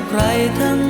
ให้กับใครทั้ง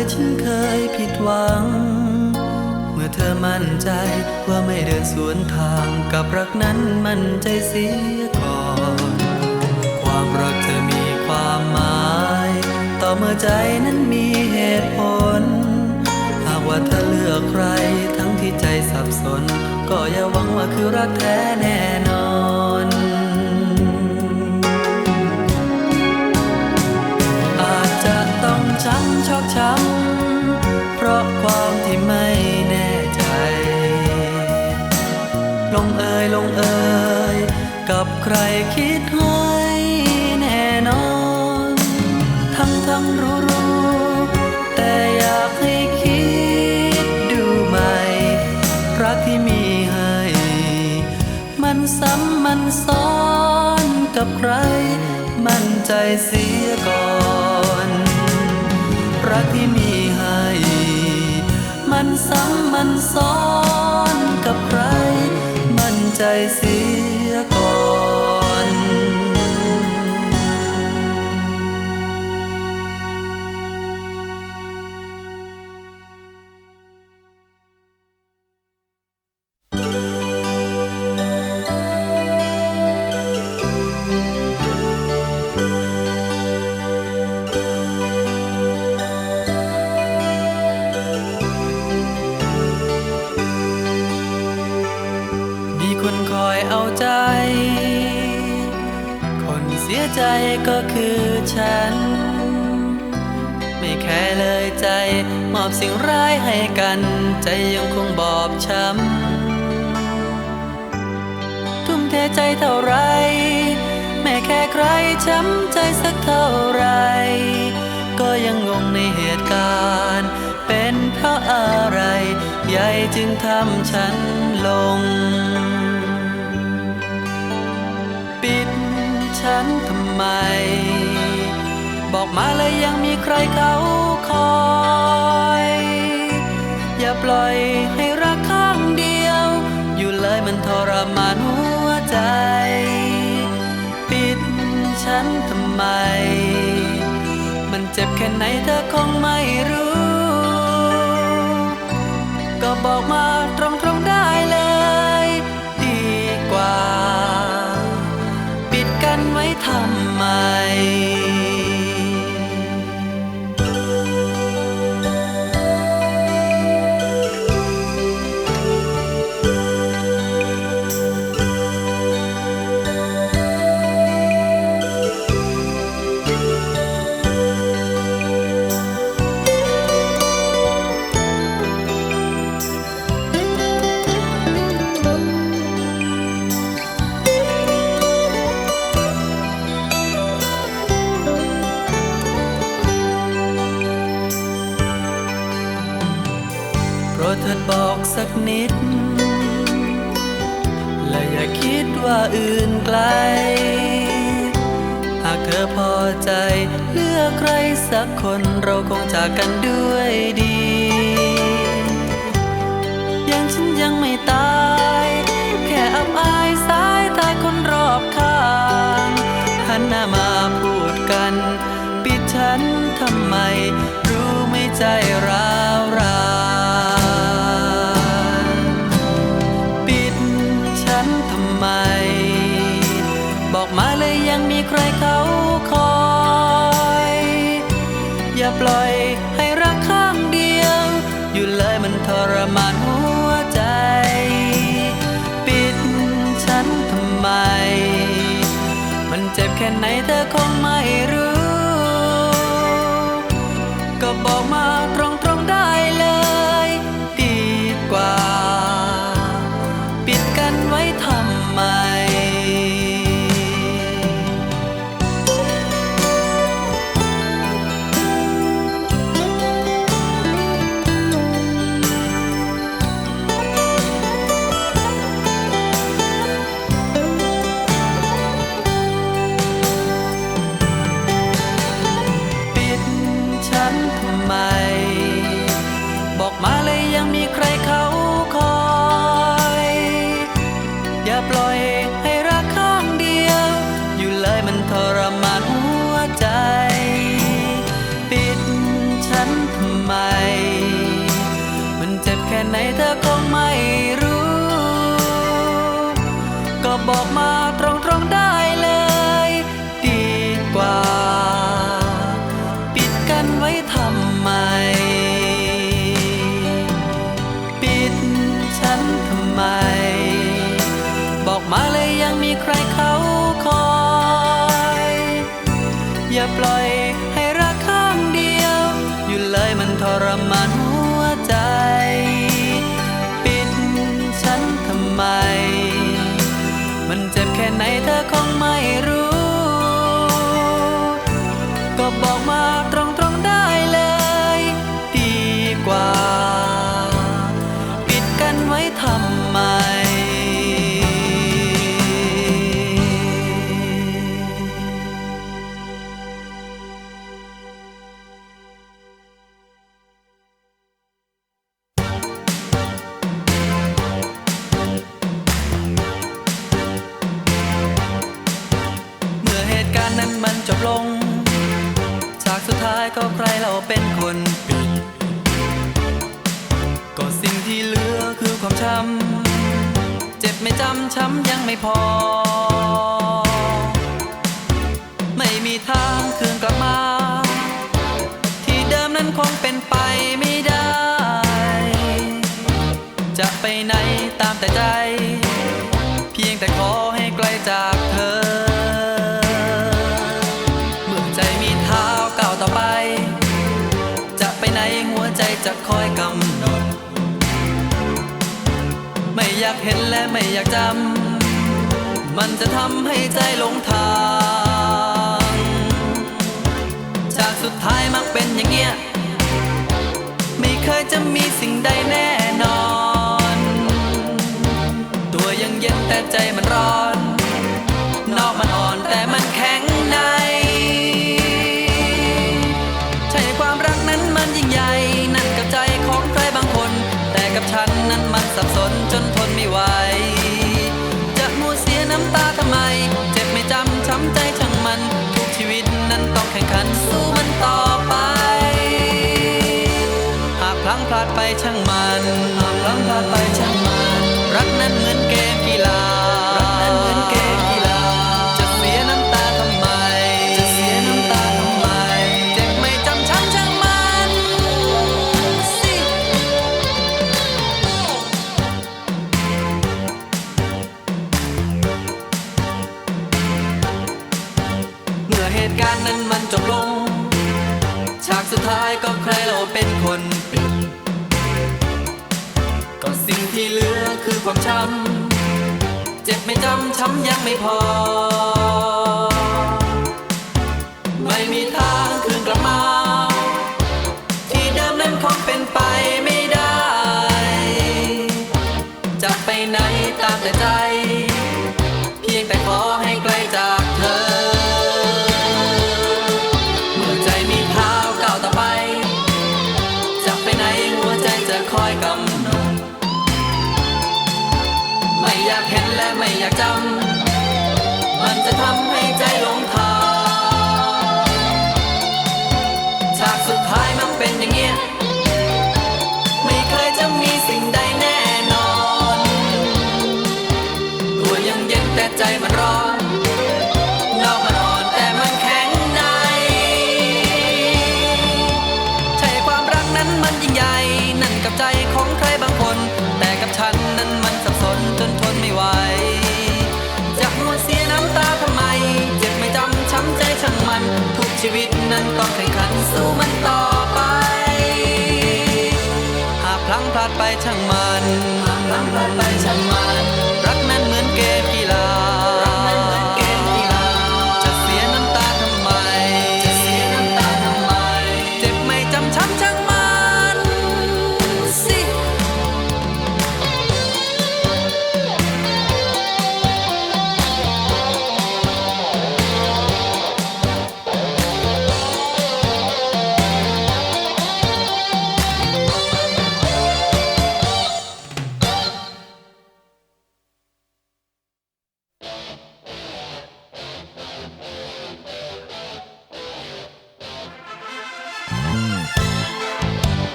ยฉันเคยผิดหวัง เมื่อเธอมั่นใจว่าไม่เดินสวนทางกับรักนั้นมั่นใจเสียก่อน ความรักเธอมีความหมาย ต่อเมื่อใจนั้นมีเหตุผล หากว่าเธอเลือกใครทั้งที่ใจสับสน ก็อย่าหวังว่าคือรักแท้แน่น ช้ำชอกช้ำเพราะความที่ไม่แน่ใจ ลงเอยลงเอยกับใครคิดให้แน่นอนทั้งทั้งรู้รู้แต่อยากให้คิดดูใหม่ รักที่มีให้ มันซ้ำมันซ้อนกับใคร มั่นใจสี ซ้ำมันซ้อนกับใคร มั่นใจเสียก่อน ก็คือฉัน ไม่แค่เลยใจ มอบสิ่งร้ายให้กัน ใจยังคงบอบช้ำ ทุ่มเทใจเท่าไร ไม่แค่ใครช้ำใจสักเท่าไร ก็ยังงงในเหตุการณ์ เป็นเพราะอะไร ใหญ่จึงทำฉันลง ไมบอกมาเลยยังมีใครเขาคอย อย่าปล่อยให้รักข้างเดียว อยู่เลยมันทรมานหัวใจ ปิดฉันทำไม มันเจ็บแค่ไหนเธอคงไม่รู้ ก็บอกมาตรงๆได้เลยดีกว่า ปิดกันไว้ทำ ไอื่นไกล หากเธอพอใจ เลือกใครสักคนเราคงจากกันด้วยดี ยังฉันยังไม่ตาย แค่อับอายสายตาคนรอบข้างหันหน้ามาพูดกัน ปิดฉันทำไม รู้ไม่ใจร้าวราน ทำไม บอกมาเลยยังมีใครเขาคอย อย่าปล่อยให้รักข้างเดียว อยู่เลยมันทรมานหัวใจ ปิดฉันทำไม มันเจ็บแค่ไหนเธอคงไม่รู้ ก็บอกมา นไว้ทำ บอกมาตรงๆได้เลย ดีกว่า ปิดกันไว้ทำไม ปิดฉันทำไม บอกมาเลยยังมีใครเขาคอย อย่าปล่อยให้รักข้างเดียว อยู่เลยมันทรมาน ค่ไหนเธอคงไม่รู้ ก็บอกมาตรงำเจ็บไม่จำช้ำยังไม่พอ ไม่มีทางคืนกลับมา ที่เดิมนั้นคงเป็นไปไม่ได้ จะไปไหนตามแต่ใจ เพียงแต่ขอให้ไกลจากเธอ เมื่อใจมีเท้าก้าวต่อไป จะไปไหนหัวใจจะคอยกำหนด ไม่อยากเห็นและไม่อยากจำ มันจะทำให้ใจหลงทางฉากสุดท้ายมักเป็นอย่างเงี้ย ไม่เคยจะมีสิ่งใดแน่นอน ตัวยังเย็นแต่ใจมันร้อน นอกมันอ่อนแต่มันแข็งใน ใช่ความรักนั้นมันยิ่งใหญ่ สับสนจนทนไม่ไหว จะมัวเสียน้ำตาทำไม เจ็บไม่จำช้ำใจช่างมัน ทุกชีวิตนั้นต้องแข่งขันสู้มันต่อไป หากพลั้งพลาดไปช่างมัน หากพลั้งพลาดไป ไม่มีทางคืนกลับมาันต้องแข่งขันสู้มันต่อไป หากพลังพลาดไปช่างมัน หากพลังพลาดไปช่าง